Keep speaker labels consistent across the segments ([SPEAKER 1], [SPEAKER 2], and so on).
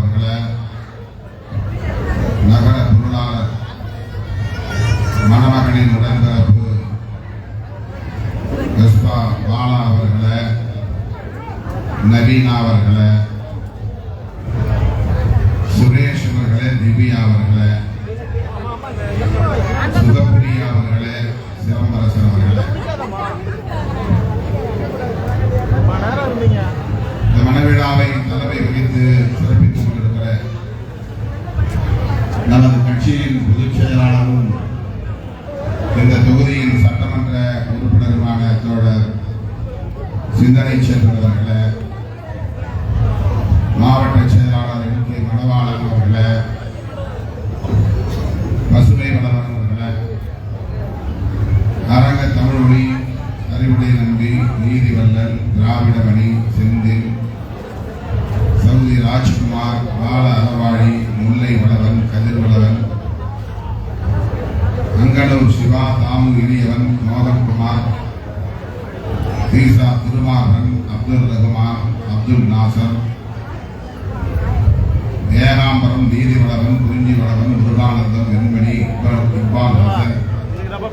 [SPEAKER 1] அவர்களை நகர பொருளாளர் மணமகனின் உடன்பிறப்பு எஸ்பா பாலா அவர்களை நவீனா அவர்களை சிந்தனை செல்வன் மாவட்ட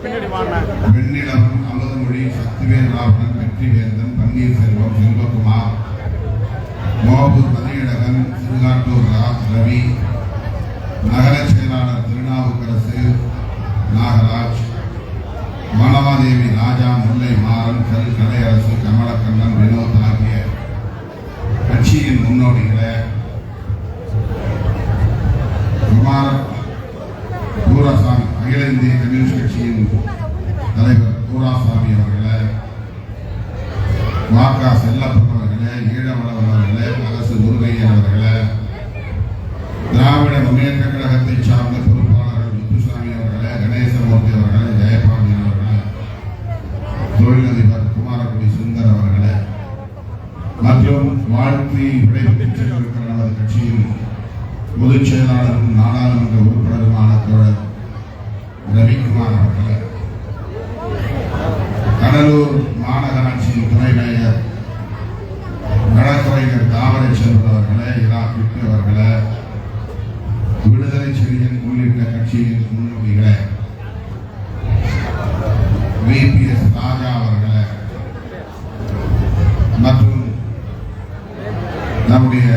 [SPEAKER 2] பின்னாடி வாங்க.
[SPEAKER 1] வெண்ணிலவன் அமுதமொழி சக்திவேல் ராவணன் வெற்றிவேந்தன் பன்னீர்செல்வம் செல்வகுமார். மோகூர் மதியழகன் சிறுகாட்டூர் ரவி நகர செயலாளர் திருநாவுக்கரசு நாகராஜ் மணவாதேவி ராஜா முல்லை மாறன் கல் கலையரசு கமலக்கண்ணன் வினோத் ஆகிய கட்சியின் முன்னோடிகளை. குமார் பூராசாமி. அகில இந்திய கம்யூனிஸ்ட் கட்சியின் தலைவர் பூராசாமி அவர்களே வாக்கா செல்லப்பன் அவர்களே ஈழவளவன் அவர்களே அரசு முருகையன் அவர்களே திராவிட முன்னேற்ற கழகத்தை சார்ந்த பொறுப்பாளர்கள் முத்துசாமி அவர்களே கணேசமூர்த்தி அவர்களே ஜெயபாமி அவர்களே தொழிலதிபர் குமாரகுடி சுந்தர் அவர்களே மற்றும் வாழ்த்தி விடைபெற்று சென்றிருக்கிற நமது கட்சியின் பொதுச் செயலாளரும் நாடாளுமன்ற உறுப்பினருமான தோழர் ரவிக்குமார் அவர்களே கடலூர் மாநகராட்சியின் துணை மேயர் வழக்கறிஞர் தாமரை செல்வன் அவர்களே இரா பிட்டு அவர்களே விடுதலை செழியன் உள்ளிட்ட கட்சியின் முன்னோடிகளே விபிஎஸ் ராஜா அவர்களே மற்றும் நம்முடைய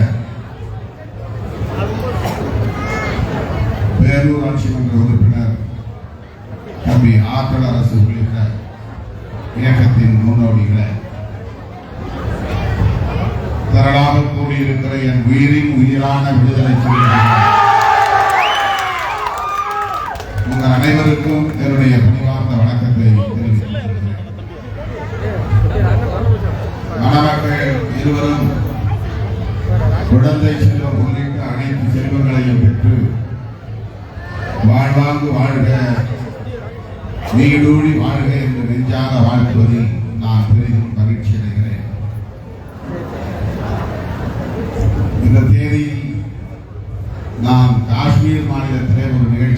[SPEAKER 1] நீடூழி வாழ்க என்று நெஞ்சாக வாழ்த்துவதில் நான் பெரிதும் மகிழ்ச்சி அடைகிறேன். இந்த தேதியில் நான் காஷ்மீர் மாநிலத்திலே ஒரு நிகழ்ச்சி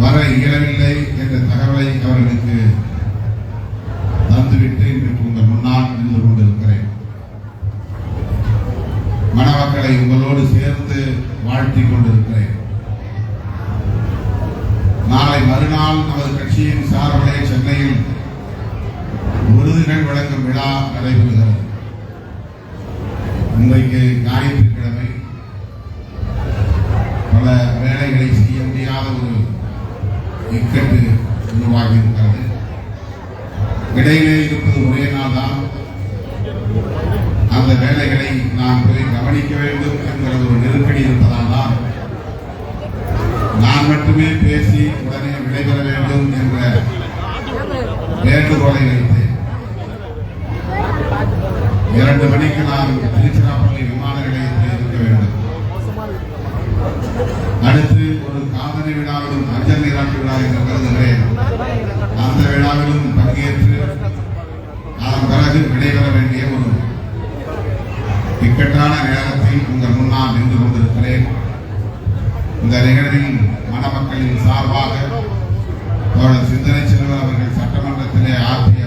[SPEAKER 1] வர இயலவில்லை என்ற தகவலை அவர்களுக்கு தந்துவிட்டு இன்றைக்கு உங்கள் முன்னால் நின்று கொண்டிருக்கிறேன் மணமக்களை உங்களோடு சேர்ந்து வாழ்த்திக் கொண்டிருக்கிறேன் நாளை மறுநாள் நமது கட்சியின் சார்பிலே சென்னையில் விருதுகள் வழங்கும் விழா நடைபெறுகிறது இன்றைக்கு ஞாயிற்றுக்கிழமை பல வேலைகளை செய்ய முடியாத ஒரு இக்கட்டு உருவாகி இருக்கிறது இடையிலே இருப்பது ஒரே நாள் தான் அந்த வேலைகளை நாம் போய் கவனிக்க வேண்டும் என்கிறது ஒரு நெருக்கடி இருப்பதால் தான் நான் மட்டுமே பேசி உடனே விடைபெற வேண்டும் என்ற வேண்டுகோளை வைத்தேன். இரண்டு மணிக்கு நான் திருச்சிராப்பள்ளி விமான நிலையத்தில் இருக்க வேண்டும். அடுத்து ஒரு காதலி விழாவிலும் அஞ்சல் நீராட்டு விழா என்று கருதுகிறேன். அந்த விழாவிலும் பங்கேற்று அதன் பிறகு விடைபெற வேண்டிய ஒரு இக்கட்டான நேரத்தில் உங்கள் முன்னால் நின்று கொண்டிருக்கிறேன். இந்த நிகழ்வில் மணமக்களின் சார்பாக தோழர் சிந்தனை செல்வர் அவர்கள் சட்டமன்றத்திலே ஆற்றிய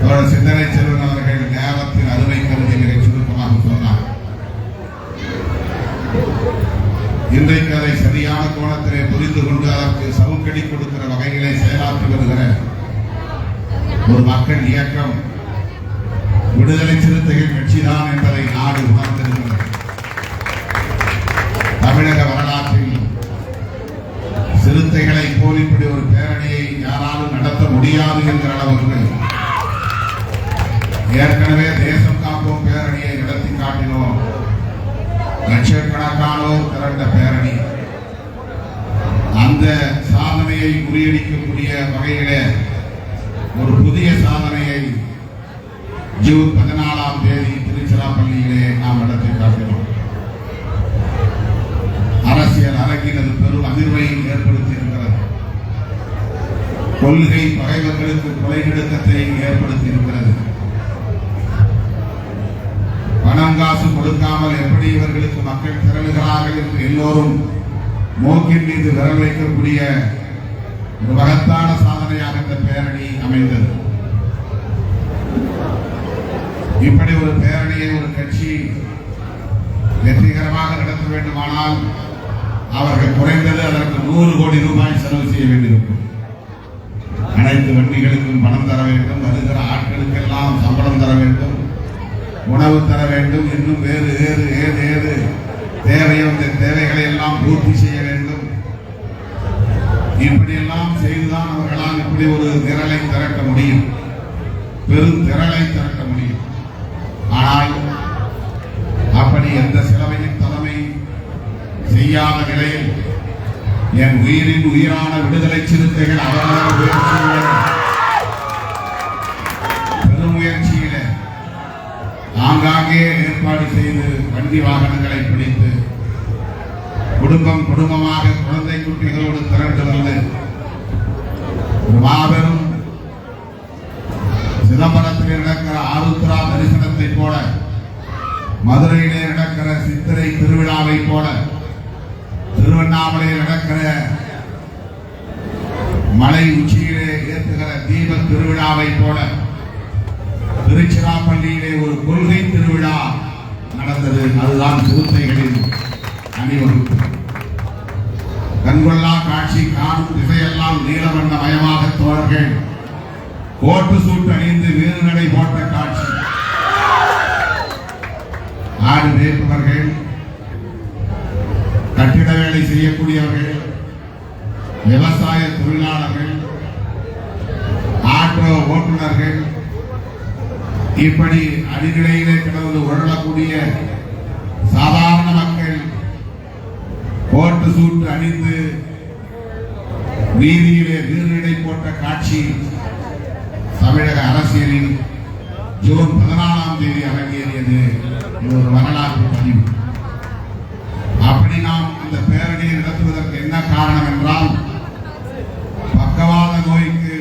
[SPEAKER 1] தோழர் சிந்தனை செல்வன் அவர்கள் நேரத்தின் அருமை கருதி மிக சுருக்கமாக சொன்னார். இன்றைக்கு அதை சரியான கோணத்திலே புரிந்து கொண்டு அதற்கு சவுக்கடி கொடுக்கிற வகைகளை செயலாற்றி வருகிற ஒரு மக்கள் இயக்கம் விடுதலை சிறுத்தைகள் கட்சிதான் என்பதை நாடு உணர்ந்திருக்கிறது. தமிழக வரலாற்றில் சிறுத்தைகளை போல் இப்படி ஒரு பேரணியை யாராலும் நடத்த முடியாது என்கிற அளவுக்கு ஏற்கனவே தேசம் காப்போம் பேரணியை நடத்தி காட்டினோம். லட்சக்கணக்கானோர் திரண்ட பேரணி. அந்த சாதனையை முறியடிக்கக்கூடிய வகையிலே ஒரு புதிய சாதனையை ஜூன் பதினாலாம் தேதி திருச்சிராப்பள்ளியிலே நாம் நடத்தி காட்டினோம். அரசியல் அரங்கில் அது பெரும் அதிர்வை ஏற்படுத்தி இருக்கிறது கொள்கை பகைவர்களுக்கு கொலை நடுக்கத்தை ஏற்படுத்தி காசு கொடுக்காமல் எப்படி இவர்களுக்கு மக்கள் திரளுகிறார்கள் என்று எல்லோரும் மூக்கின் மீது விரல் வைக்கக்கூடிய ஒரு மகத்தான சாதனையாக இந்த பேரணி அமைந்தது. இப்படி ஒரு பேரணியை ஒரு கட்சி வெற்றிகரமாக நடத்த வேண்டுமானால் அவர்கள் குறைந்தது அதற்கு நூறு கோடி ரூபாய் செலவு செய்ய வேண்டியிருக்கும். அனைத்து வண்டிகளுக்கும் பணம் தர வேண்டும் வருகிற ஆட்களுக்கெல்லாம் சம்பளம் தர வேண்டும். உணவு தர வேண்டும் இன்னும் வேறு வேறு ஏது ஏது தேவையோ அந்த தேவைகளை எல்லாம் பூர்த்தி செய்ய வேண்டும். இப்படியெல்லாம் செய்துதான் அவர்களால் இப்படி ஒரு திரளை திரட்ட முடியும். பெரும் திரளை திரட்ட முடியும். ஆனால் அப்படி எந்த செலவையும் தலைமை செய்யாத நிலையில் என் உயிரின் உயிரான விடுதலை சிறுத்தைகள் அவரவர் வண்டி வாகனங்களை பிடித்து குடும்பம் குடும்பமாக குழந்தை குட்டிகளோடு திரண்டு வந்து மாபெரும் சிதம்பரத்தில் நடக்கிற ஆருத்ரா தரிசனத்தை போல மதுரையிலே நடக்கிற சித்திரை திருவிழாவை போல திருவண்ணாமலையில் நடக்கிற மலை உச்சியிலே ஏற்றுகிற தீப திருவிழாவை போல திருச்சிராப்பள்ளியிலே ஒரு கொள்கை திருவிழா நடந்தது. அதுதான் சிறுத்தைகளின் அணிவகுப்பு. கண்கொள்ளா காட்சி காணும் திசையெல்லாம் நீலவண்ண மயமாக தோழர்கள். கோட்டு சூட்டு அணிந்து வீறுநடை போட்ட காட்சி. ஆடு மேய்ப்பவர்கள் கட்டிட வேலை செய்யக்கூடியவர்கள். விவசாய தொழிலாளர்கள். ஆட்டோ ஓட்டுநர்கள். இப்படி அடிநிலையிலே கிடந்து உழலக்கூடிய சாதாரண மக்கள் கோட்டு சூட்டு அணிந்து வீதியிலே நீர்நிலை போட்ட காட்சி தமிழக அரசியலில் ஜூன் பதினாலாம் தேதி அரங்கேறியது இது ஒரு வரலாற்று பதிவு. அப்படி நாம் அந்த பேரணியை நடத்துவதற்கு என்ன காரணம் என்றால் பக்கவாத நோய்க்கு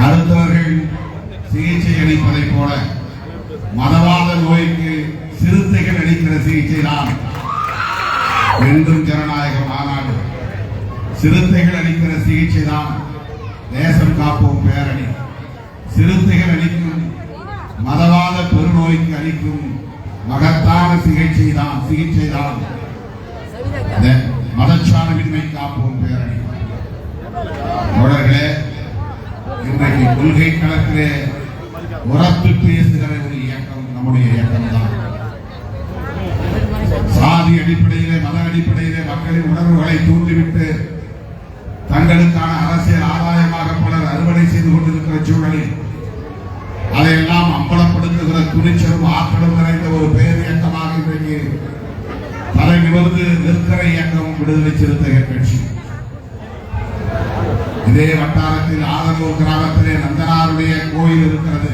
[SPEAKER 1] மருத்துவர் சிகிச்சை அளிப்பதைப் போல மதவாத நோய்க்கு சிறுத்தைகள் அளிக்கிற சிகிச்சை தான் என்றும் ஜனநாயக மாநாடு. சிறுத்தைகள் அளிக்கிற சிகிச்சை தான் தேசம் காப்போம் பேரணி. சிறுத்தைகள் அளிக்கும் மதவாத பெருநோய்க்கு அளிக்கும் மகத்தான சிகிச்சை தான் சிகிச்சை தான். மதச்சார்பின்மை காப்போம் பேரணி. தோழர்களே இன்றைக்கு கொள்கை கணக்கிலே உரத்து பேசுகிற ஒரு இயக்கம் நம்முடைய இயக்கம் தான் சாதி அடிப்படையிலே மத அடிப்படையிலே மக்களின் உணர்வுகளை தூண்டிவிட்டு தங்களுக்கான அரசியல் ஆதாயமாக பலர் அறுவடை செய்து கொண்டிருக்கிற சூழலில் அதையெல்லாம் அம்பலப்படுத்துகிற துணிச்சலும் ஆற்றலும் நிறைந்த ஒரு பேர் இயக்கமாக இன்றைக்கு தலை நிமிர்ந்து நிற்கிற இயக்கம் விடுதலை சிறுத்தைகள் கட்சி. இதே வட்டாரத்தில் ஆதனூர் கிராமத்திலே நந்தனாருடைய கோயில் இருக்கிறது.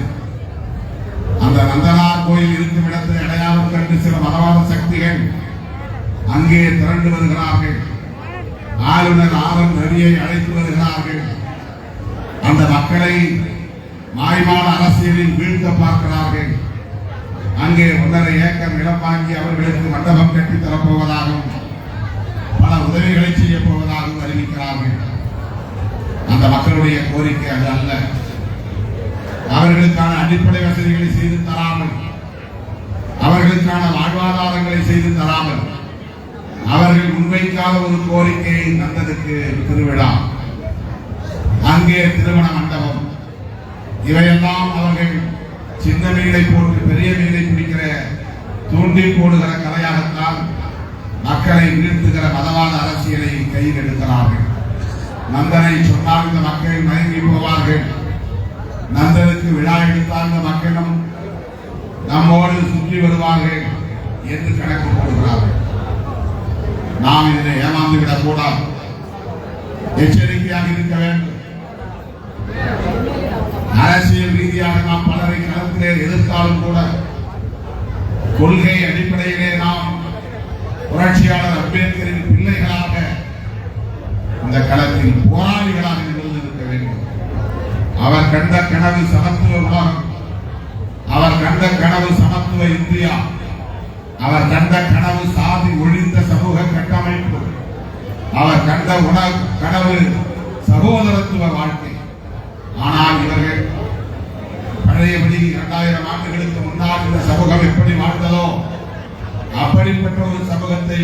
[SPEAKER 1] அந்த நந்தனார் கோயில் இருக்கும் இடத்தில் அடையாளம் கண்டு சில மதவாத சக்திகள் அங்கே திரண்டு வருகிறார்கள். ஆளுநர் ஆரம் நரியை அழைத்து வருகிறார்கள். அந்த மக்களை மாய்மான அரசியலில் வீழ்த்த பார்க்கிறார்கள். அங்கே ஒன்றரை ஏக்கர் நிலம் வாங்கி அவர்களுக்கு மண்டபம் கட்டி தரப்போவதாகவும் பல உதவிகளை செய்ய போவதாகவும் அறிவிக்கிறார்கள். அந்த மக்களுடைய கோரிக்கை அது அல்ல. அவர்களுக்கான அடிப்படை வசதிகளை செய்து தராமல் அவர்களுக்கான வாழ்வாதாரங்களை செய்து தராமல் அவர்கள் முன்வைக்காத ஒரு கோரிக்கையை தந்ததுக்கு திருவிழா. அங்கே திருமண மண்டபம். இவையெல்லாம் அவர்கள் சின்ன மீனை போட்டு பெரிய மீனை பிடிக்கிற தூண்டி போடுகிற கலையாகத்தான் மக்களை வீழ்த்துகிற மதவாத அரசியலை கையில் எடுக்கிறார்கள். நந்தனை சொன்னால் இந்த மக்கள் மயங்கி போவார்கள். நந்தனுக்கு விழா எடுத்தால் இந்த மக்களும் நம்மோடு சுற்றி வருவார்கள் என்று கணக்கு போடுகிறார்கள். நாம் இதனை ஏமாந்து விடக்கூடாது எச்சரிக்கையாக இருக்க வேண்டும். அரசியல் ரீதியாக நாம் பலரை களத்திலே எதிர்த்தாலும் கூட கொள்கை அடிப்படையிலே நாம் புரட்சியாளர் அம்பேத்கரின் பிள்ளை அந்த களத்தில் போராளிகளாக நிமிர்ந்து இருக்க வேண்டும். அவர் கண்ட கனவு சமத்துவ உலகம் அவர் கண்ட கனவு சமத்துவ இந்தியா. அவர் கண்ட கனவு சாதி ஒழிந்த சமூக கட்டமைப்பு. அவர் கண்ட உண கனவு சகோதரத்துவ வாழ்க்கை. ஆனால் இவர்கள் பழையபடி இரண்டாயிரம் ஆண்டுகளுக்கு முன்னால் இந்த சமூகம் எப்படி வாழ்ந்ததோ அப்படிப்பட்ட ஒரு சமூகத்தை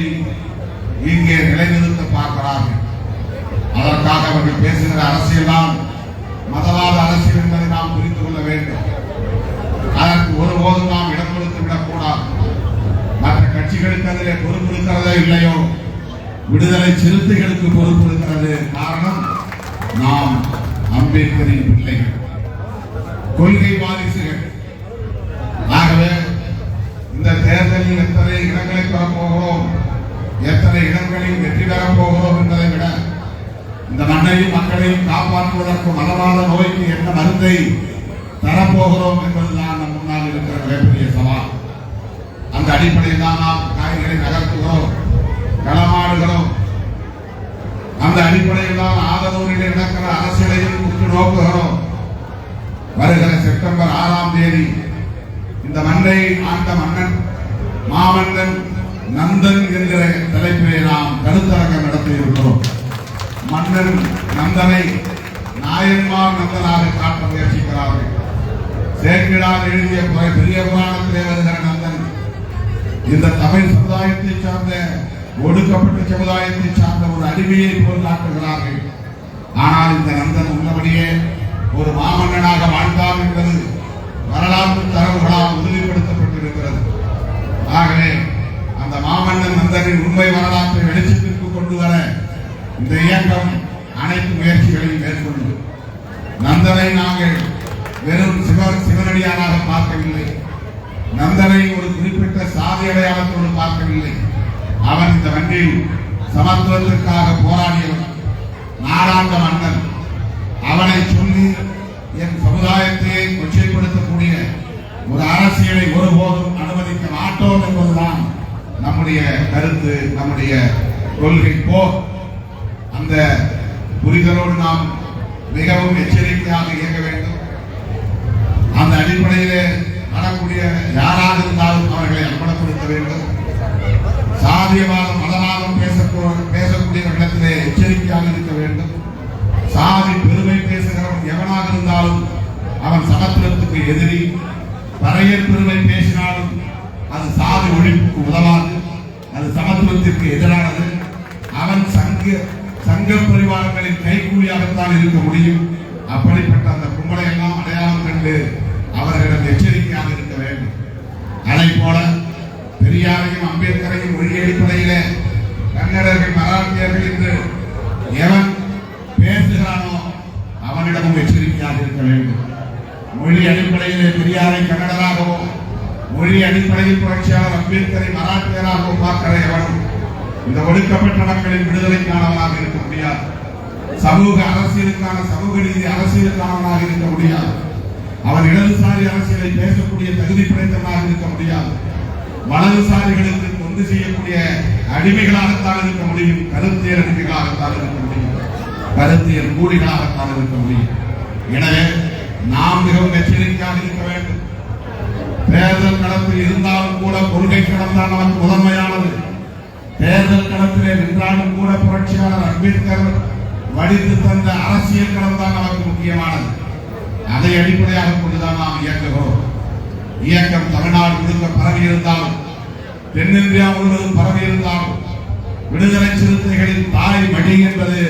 [SPEAKER 1] இங்கே நிலைநிறுத்த பார்க்கிறார்கள். அதற்காக அவர்கள் பேசுகிற அரசியல் தான் மதவாத அரசியல் என்பதை நாம் புரிந்து கொள்ள வேண்டும். அதற்கு ஒருபோதும் நாம் இடம் கொடுத்து விடக்கூடாது. மற்ற கட்சிகளுக்கு அதிலே பொறுப்பு இருக்கிறதோ இல்லையோ விடுதலை சிறுத்தைகளுக்கு பொறுப்பு இருக்கிறது. காரணம் நாம் அம்பேத்கரின் பிள்ளைகள். கொள்கை வாரிசுகள் ஆகவே இந்த தேர்தலில் எத்தனை இடங்களை பெறப்போகிறோம் எத்தனை இடங்களில் வெற்றி பெறப் போகிறோம் என்பதை விட இந்த மண்ணையும் மக்களையும் காப்பாற்றுவதற்கு மதவாத நோய்க்கு என்ன மருந்தை தரப்போகிறோம் என்பதுதான் நம் முன்னால் இருக்கிற மிகப்பெரிய சவால். அந்த அடிப்படையில் தான் நாம் காய்களை நகர்த்துகிறோம் களமாடுகிறோம். அந்த அடிப்படையில் தான் ஆதரவுகளில் நடக்கிற அரசியலையும் உற்று நோக்குகிறோம். வருகிற செப்டம்பர் ஆறாம் தேதி இந்த மண்ணை ஆண்ட மன்னன் மாமன்னன் நந்தன் என்கிற தலைப்பிலே நாம் கருத்தரங்கம் நடத்தியிருக்கிறோம். மன்னன் நந்தனை நாயன்மார் நந்தனாக காட்ட முயற்சிக்கிறார்கள். சேக்கிழார் எழுதிய புற- பெரிய புராணத்திலே வருகிற நந்தன் இந்த தமிழ் சமுதாயத்தை சார்ந்த ஒடுக்கப்பட்ட சமுதாயத்தை சார்ந்த ஒரு அடிமையை போல் காட்டுகிறார்கள். ஆனால் இந்த நந்தன் உள்ளபடியே ஒரு மாமன்னனாக வாழ்ந்தார் என்பது வரலாற்று தரவுகளால் உறுதிப்படுத்தப்பட்ட ஆகவே அந்த மாமன்னன் நந்தனின் உண்மை வரலாற்றை வெளிச்சத்திற்கு கொண்டு வர இந்த இயக்கம் அனைத்து முயற்சிகளையும் மேற்கொண்டு நந்தனை நாங்கள் வெறும் சிவ சிவனடியாராக பார்க்கவில்லை. நந்தனை ஒரு குறிப்பிட்ட சாதி அடையாளத்தோடு பார்க்கவில்லை. அவன் இந்த மண்ணில் சமத்துவத்திற்காக போராடியவன் நாடாண்ட மன்னன் அவனை சொல்லி என் சமுதாயத்தை கொச்சைப்படுத்தக்கூடிய ஒரு அரசியலை ஒருபோதும் அனுமதிக்க மாட்டோம் என்பதுதான் நம்முடைய கருத்து நம்முடைய கொள்கை. போ. அந்த புரிதலோடு நாம் மிகவும் எச்சரிக்கையாக அடிப்படையிலே வரக்கூடிய யாராக இருந்தாலும் அவர்களை அர்ப்பணப்படுத்த வேண்டும் சாதியவாதம் மதமாகவும் பேசக்கூட- பேசக்கூடியவர்களிடத்திலே எச்சரிக்கையாக இருக்க வேண்டும். சாதி பெருமை பேசுகிறவன் எவனாக இருந்தாலும் அவன் சமத்துவத்துக்கு எதிரி. பறையர் பெருமை பேசினாலும் அது சாதி ஒழிப்புக்கு உதவாது. அது சமத்துவத்திற்கு எதிரானது. அவன் சங்க சங்க பரிவாரங்களின் கைகூலியாகத்தான் இருக்க முடியும். அப்படிப்பட்ட அந்த கும்பலை எல்லாம் அடையாளம் கண்டு அவர்களிடம் எச்சரிக்கையாக இருக்க வேண்டும். அதை போல பெரியாரையும் அம்பேத்கரையும் மொழி அடிப்படையிலே கன்னடர்கள் மராட்டியர்கள் என்று எவன் பேசுகிறானோ அவனிடமும் எச்சரிக்கையாக இருக்க வேண்டும். மொழி அடிப்படையிலே பெரியாரை கன்னடராகவோ மொழி அடிப்படையில் புரட்சியாளர் அம்பேத்கரை மராட்டியராகவோ பார்க்கிற எவனும் இந்த ஒடுக்கப்பட்ட மக்களின் விடுதலைக்கானவனாக இருக்க முடியாது. சமூக அரசியலுக்கான சமூக நீதி அரசியலுக்கானவனாக இருக்க முடியாது. அவர் இடதுசாரி அரசியலை பேசக்கூடிய தகுதி படைத்தவராக இருக்க முடியாது. வலதுசாரிகளுக்கு தொண்டு செய்யக்கூடிய அடிமைகளாகத்தான் இருக்க முடியும். கருத்தியல் அடிமைகளாகத்தான் இருக்க முடியும். கருத்தியல் கூலிகளாகத்தான் இருக்க முடியும். எனவே நாம் மிகவும் எச்சரிக்கையாக இருக்க வேண்டும். தேர்தல் களத்தில் இருந்தாலும் கூட கொள்கை கடந்தான் நமக்கு முதன்மையானது. தேர்தல் களத்திலே நின்றாலும் கூட புரட்சியாளர் அம்பேத்கர் வடித்து தந்த அரசியல் களம் தான் நமக்கு முக்கியமானது. அதை அடிப்படையாக கொண்டுதான் நாம் இயக்குகிறோம். இயக்கம் தமிழ்நாடு முழுக்க பரவி இருந்தால் தென்னிந்தியா முழுவதும் பரவி இருந்தால் விடுதலை சிறுத்தைகளின் தாய் மணி என்பது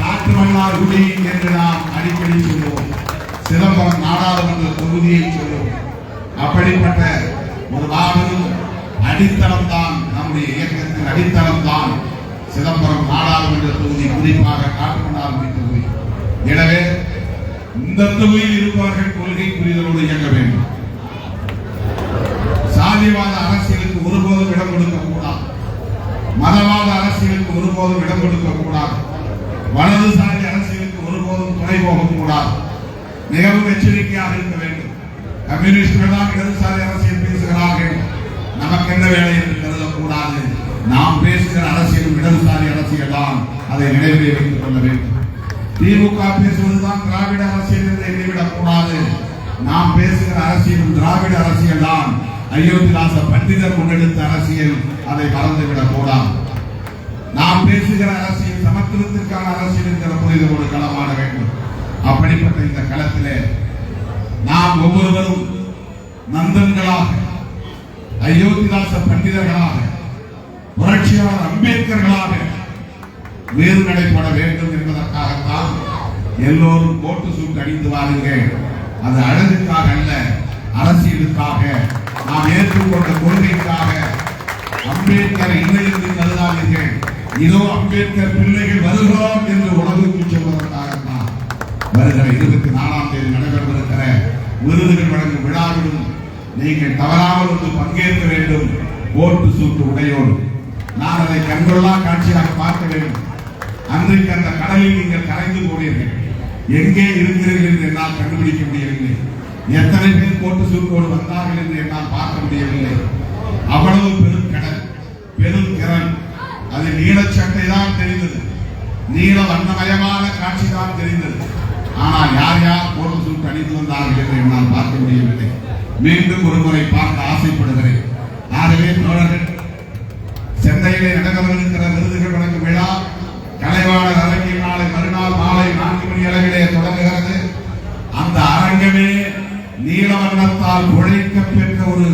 [SPEAKER 1] காற்று மன்னார் குடி என்று நாம் அடிக்கடி சொல்லுவோம். சிதம்பரம் நாடாளுமன்ற தொகுதியை சொல்லுவோம். அப்படிப்பட்ட ஒரு மாபெரும் அடித்தளம் தான் நம்முடைய இயக்கத்தின் அடித்தளம் தான் சிதம்பரம் நாடாளுமன்ற தொகுதி குறிப்பாக காட்டுமன்னார் தொகுதி. எனவே இந்த தொகுதியில் இருப்பவர்கள் கொள்கை புரிதலோடு இயங்க வேண்டும். சாதிவாத அரசியலுக்கு ஒருபோதும் இடம் கொடுக்க கூடாது. மதவாத அரசியலுக்கு ஒருபோதும் இடம் கொடுக்க கூடாது. வலதுசாரி அரசியலுக்கு ஒருபோதும் துணை கூடாது. மிகவும் எச்சரிக்கையாக இருக்க வேண்டும். கம்யூனிஸ்டுகள் தான் இடதுசாரி அரசியல் பேசுகிறார்கள். நமக்கு என்ன வேலை என்று கருதக்கூடாது. நாம் பேசுகிற அரசியலும் இடதுசாரி அரசியல் தான். அதை நினைவிலே வைத்துக் கொள்ள வேண்டும். திமுக பேசுவதுதான் திராவிட அரசியல் என்று எண்ணிவிடக் கூடாது. நாம் பேசுகிற அரசியலும் திராவிட அரசியல் தான். அயோத்திதாச பண்டிதர் முன்னெடுத்த அரசியல் அதை மறந்துவிடக் கூடாது. நாம் பேசுகிற அரசியல் சமத்துவத்திற்கான அரசியல் என்கிற புரிதலோடு களமாட வேண்டும். அப்படிப்பட்ட இந்த களத்திலே நாம் ஒவ்வொருவரும் நந்தன்களாக அயோத்திதாச பண்டிதர்களாக புரட்சியாளர் அம்பேத்கர்களாக நேர்நடைப்பட வேண்டும் என்பதற்காகத்தான் எல்லோரும் கோட்டு சூட் அணிந்து வாருங்கள். அது அழகுக்காக அல்ல அரசியலுக்காக. நாம் ஏற்றுக்கொண்ட கொள்கைக்காக. அம்பேத்கர் இல்லை என்று கருதாதீர்கள். இதோ அம்பேத்கர் பிள்ளைகள் வருகிறோம் என்று உலகுக்கு சொல்வதற்காகத்தான். வருகிற இருபத்தி நாலாம் தேதி நடைபெறவிருக்கிற விருதுகள் வழங்கும் விழாவிலும் நீங்கள் தவறாமல் வந்து பங்கேற்க வேண்டும். ஓட்டு சூட்டு உடையோடு நான் அதை கண்கொள்ளா காட்சியாக பார்க்க வேண்டும். அன்றைக்கு அந்த கடலில் நீங்கள் கரைந்து போனீர்கள். எங்கே இருக்கிறீர்கள் என்று என்னால் கண்டுபிடிக்க முடியவில்லை. எத்தனை பேர் கோட்டு சூட்டோடு வந்தார்கள் என்று என்னால் பார்க்க முடியவில்லை. அவ்வளவு பெரும் கடல் பெரும் திறன் அது நீலச்சட்டை தான் தெரிந்தது. நீல வண்ணமயமான காட்சி தான் தெரிந்தது. ஆனால் யார் யார் போட்டு சூட்டு அணிந்து வந்தார்கள் என்று என்னால் பார்க்க முடியவில்லை. மீண்டும் ஒரு முறை பார்க்க ஆசைப்படுகிறேன். ஆகவே தோழர்கள் சென்னையிலே நடைபெறவிருக்கிற விருதுகள் வழங்கும் விழா கலைவாணர் அரங்கில் நாளை மறுநாள் மாலை நான்கு மணி அளவிலே தொடங்குகிறது. அந்த அரங்கமே நீலவண்ணத்தால் உழைக்க பெற்ற ஒரு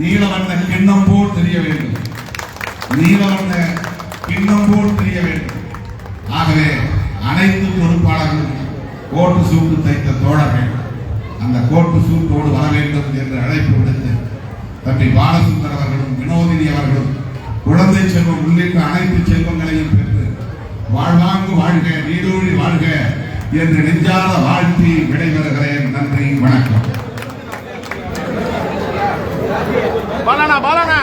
[SPEAKER 1] நீலவண்ண கிண்ணம் போல் தெரிய வேண்டும். நீலவண்ண கிண்ணம் போல் தெரிய வேண்டும். ஆகவே அனைத்து பொறுப்பாளர்களும் கோட்டு சூட்டு தைத்த தோழர்கள் அந்த கோட்டு சூட்டோடு வர வேண்டும் என்று அழைப்பு விடுத்து தம்பி பாலசுந்தர் அவர்களும் வினோதினி அவர்களும் குழந்தை செல்வம் உள்ளிட்ட அனைத்து செல்வங்களையும் வாழ்வாங்கு வாழ்க நீடூழி வாழ்க என்று நெஞ்சார வாழ்த்தி விடைபெறுகிறேன். நன்றி வணக்கம்.
[SPEAKER 2] பாலனா பாலனா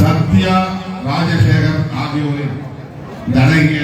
[SPEAKER 1] சத்யா ராஜசேகர் ஆகியோரின் தடங்கிய